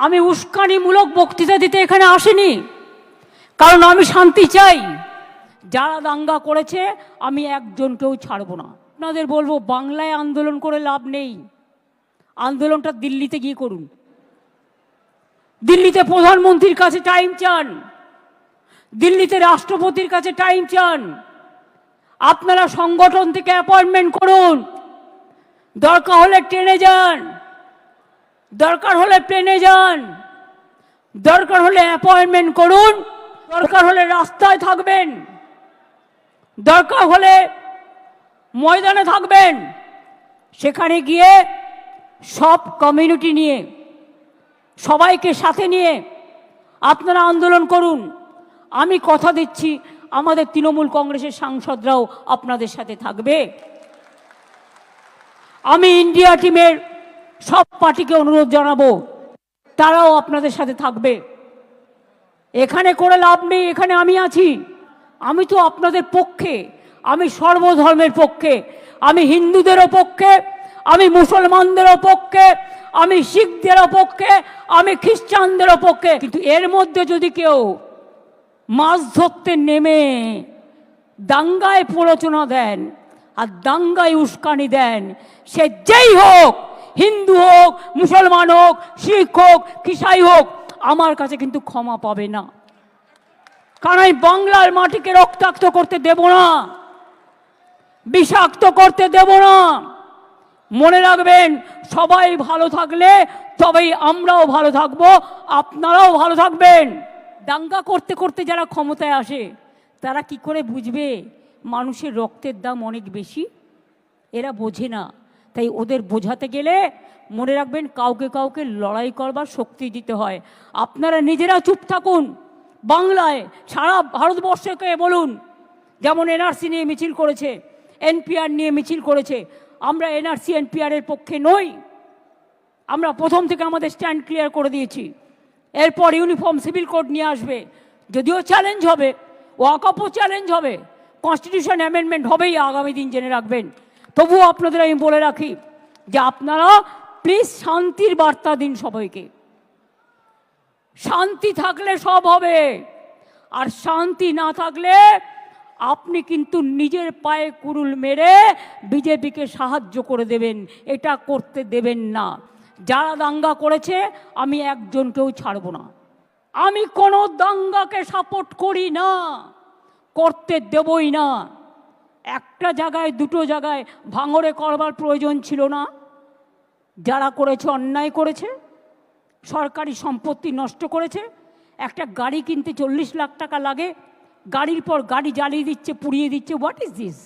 আমি উস্কানিমূলক বক্তৃতা দিতে এখানে আসিনি। কারণ আমি শান্তি চাই। যারা দাঙ্গা করেছে, আমি একজনকেও ছাড়বো না। আপনাদের বলব, বাংলায় আন্দোলন করে লাভ নেই। আন্দোলনটা দিল্লিতে গিয়ে করুন। দিল্লিতে প্রধানমন্ত্রীর কাছে টাইম চান। দিল্লিতে রাষ্ট্রপতির কাছে টাইম চান। আপনারা সংগঠন থেকে অ্যাপয়েন্টমেন্ট করুন। দরকার হলে ট্রেনে যান। দরকার হলে প্লেনে যান। দরকার হলে অ্যাপয়েন্টমেন্ট করুন। দরকার হলে রাস্তায় থাকবেন। দরকার হলে ময়দানে থাকবেন। সেখানে গিয়ে সব কমিউনিটি নিয়ে, সবাইকে সাথে নিয়ে আপনারা আন্দোলন করুন। আমি কথা দিচ্ছি, আমাদের তৃণমূল কংগ্রেসের সাংসদরাও আপনাদের সাথে থাকবে। আমি ইন্ডিয়া টিমের সব পার্টিকে অনুরোধ জানাব, তারাও আপনাদের সাথে থাকবে। এখানে করে লাভ নেই, এখানে আমি আছি। আমি তো আপনাদের পক্ষে, আমি সর্বধর্মের পক্ষে, আমি হিন্দুদেরও পক্ষে, আমি মুসলমানদেরও পক্ষে, আমি শিখদেরও পক্ষে, আমি খ্রিস্টানদেরও পক্ষে। কিন্তু এর মধ্যে যদি কেউ মাছ ধরতে নেমে, দাঙ্গায় প্ররোচনা দেন আর দাঙ্গায় উস্কানি দেন, সে যেই হোক হিন্দু হোক, মুসলমান হোক, শিখ হোক খ্রিসাই হোক, আমার কাছে কিন্তু ক্ষমা পাবে না। কারণ আমি বাংলার মাটিকে রক্তাক্ত করতে দেব না, বিষাক্ত করতে দেব না। মনে রাখবেন, সবাই ভালো থাকলে তবেই আমরাও ভালো থাকব, আপনারাও ভালো থাকবেন। দাঙ্গা করতে করতে যারা ক্ষমতায় আসে, তারা কি করে বুঝবে মানুষের রক্তের দাম অনেক বেশি? এরা বোঝে না। তাই ওদের বোঝাতে গেলে মনে রাখবেন কাউকে কাউকে লড়াই করবার শক্তি দিতে হয়। আপনারা নিজেরা চুপ থাকুন। বাংলায় সারা ভারতবর্ষকে বলুন, যেমন এনআরসি নিয়ে মিছিল করেছে, এনপিআর নিয়ে মিছিল করেছে, আমরা এনআরসি এনপিআরের পক্ষে নই। আমরা প্রথম থেকে আমাদের স্ট্যান্ড ক্লিয়ার করে দিয়েছি। এরপর ইউনিফর্ম সিভিল কোড নিয়ে আসবে। যদিও চ্যালেঞ্জ হবে ওয়াকপও চ্যালেঞ্জ হবে। কনস্টিটিউশন অ্যামেন্ডমেন্ট হবেই আগামী দিন জেনে রাখবেন। তবুও আপনাদের আমি বলে রাখি যে আপনারা প্লিজ শান্তির বার্তা দিন সবাইকে। শান্তি থাকলে সব হবে, আর শান্তি না থাকলে আপনি কিন্তু নিজের পায়ে কুরুল মেরে বিজেপিকে সাহায্য করে দেবেন, এটা করতে দেবেন না। যারা দাঙ্গা করেছে, আমি একজনকেও ছাড়ব না। আমি কোনো দাঙ্গাকে সাপোর্ট করি না, করতে দেবই না। একটা জায়গায়, দুটো জায়গায় ভাঙরে করবার প্রয়োজন ছিল না। যারা করেছে, অন্যায় করেছে, সরকারি সম্পত্তি নষ্ট করেছে। একটা গাড়ি কিনতে চল্লিশ লাখ টাকা লাগে, গাড়ির পর গাড়ি জ্বালিয়ে দিচ্ছে, পুড়িয়ে দিচ্ছে হোয়াট ইজ দিস